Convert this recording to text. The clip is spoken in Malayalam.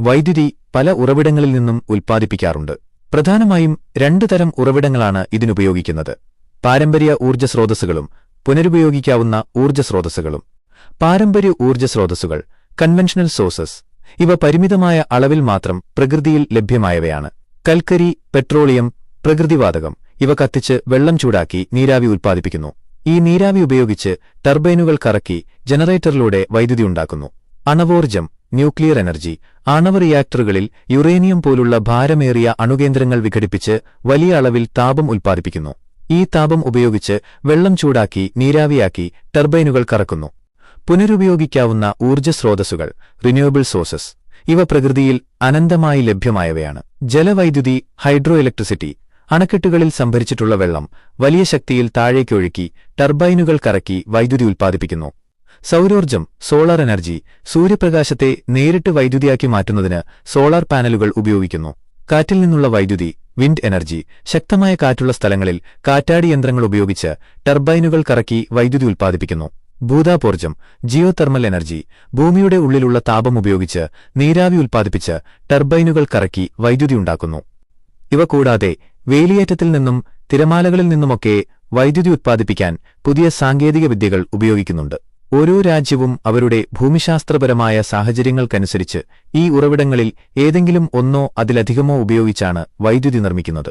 വൈദ്യുതി പല ഉറവിടങ്ങളിൽ നിന്നും ഉൽപ്പാദിപ്പിക്കാറുണ്ട്. പ്രധാനമായും രണ്ടു തരം ഉറവിടങ്ങളാണ് ഇതിനുപയോഗിക്കുന്നത്. പാരമ്പര്യ ഊർജ സ്രോതസ്സുകളും പുനരുപയോഗിക്കാവുന്ന ഊർജ സ്രോതസ്സുകളും പാരമ്പര്യ ഊർജ സ്രോതസ്സുകൾ കൺവെൻഷണൽ സോഴ്സസ് ഇവ പരിമിതമായ അളവിൽ മാത്രം പ്രകൃതിയിൽ ലഭ്യമായവയാണ്. കൽക്കരി പെട്രോളിയം പ്രകൃതിവാതകം ഇവ കത്തിച്ച് വെള്ളം ചൂടാക്കി നീരാവി ഉൽപ്പാദിപ്പിക്കുന്നു. ഈ നീരാവി ഉപയോഗിച്ച് ടർബൈനുകൾ കറക്കി ജനറേറ്ററിലൂടെ വൈദ്യുതി ഉണ്ടാക്കുന്നു. അണവോർജം ന്യൂക്ലിയർ എനർജി ആണവ റിയാക്ടറുകളിൽ യുറേനിയം പോലുള്ള ഭാരമേറിയ അണുകേന്ദ്രങ്ങൾ വിഘടിപ്പിച്ച് വലിയ അളവിൽ താപം ഉൽപ്പാദിപ്പിക്കുന്നു. ഈ താപം ഉപയോഗിച്ച് വെള്ളം ചൂടാക്കി നീരാവിയാക്കി ടർബൈനുകൾ കറക്കുന്നു. പുനരുപയോഗിക്കാവുന്ന ഊർജസ്രോതസ്സുകൾ റിന്യൂവബിൾ സോഴ്സസ് ഇവ പ്രകൃതിയിൽ അനന്തമായി ലഭ്യമായവയാണ്. ജലവൈദ്യുതി ഹൈഡ്രോ ഇലക്ട്രിസിറ്റി അണക്കെട്ടുകളിൽ സംഭരിച്ചിട്ടുള്ള വെള്ളം വലിയ ശക്തിയിൽ താഴേക്കൊഴുക്കി ടർബൈനുകൾ കറക്കി വൈദ്യുതി ഉൽപ്പാദിപ്പിക്കുന്നു. സൗരോർജം സോളാർ എനർജി സൂര്യപ്രകാശത്തെ നേരിട്ട് വൈദ്യുതിയാക്കി മാറ്റുന്നതിന് സോളാർ പാനലുകൾ ഉപയോഗിക്കുന്നു. കാറ്റിൽ നിന്നുള്ള വൈദ്യുതി വിൻഡ് എനർജി ശക്തമായ കാറ്റുള്ള സ്ഥലങ്ങളിൽ കാറ്റാടി യന്ത്രങ്ങൾ ഉപയോഗിച്ച് ടർബൈനുകൾ കറക്കി വൈദ്യുതി ഉൽപ്പാദിപ്പിക്കുന്നു. ഭൂതാപോർജം ജിയോ തെർമൽ എനർജി ഭൂമിയുടെ ഉള്ളിലുള്ള താപം ഉപയോഗിച്ച് നീരാവി ഉൽപ്പാദിപ്പിച്ച് ടർബൈനുകൾ കറക്കി വൈദ്യുതി ഉണ്ടാക്കുന്നു. ഇവ കൂടാതെ വേലിയേറ്റത്തിൽ നിന്നും തിരമാലകളിൽ നിന്നുമൊക്കെ വൈദ്യുതി ഉത്പാദിപ്പിക്കാൻ പുതിയ സാങ്കേതിക വിദ്യകൾ ഉപയോഗിക്കുന്നുണ്ട്. ഓരോ രാജ്യവും അവരുടെ ഭൂമിശാസ്ത്രപരമായ സാഹചര്യങ്ങൾക്കനുസരിച്ച് ഈ ഉറവിടങ്ങളിൽ ഏതെങ്കിലും ഒന്നോ അതിലധികമോ ഉപയോഗിച്ചാണ് വൈദ്യുതി നിർമ്മിക്കുന്നത്.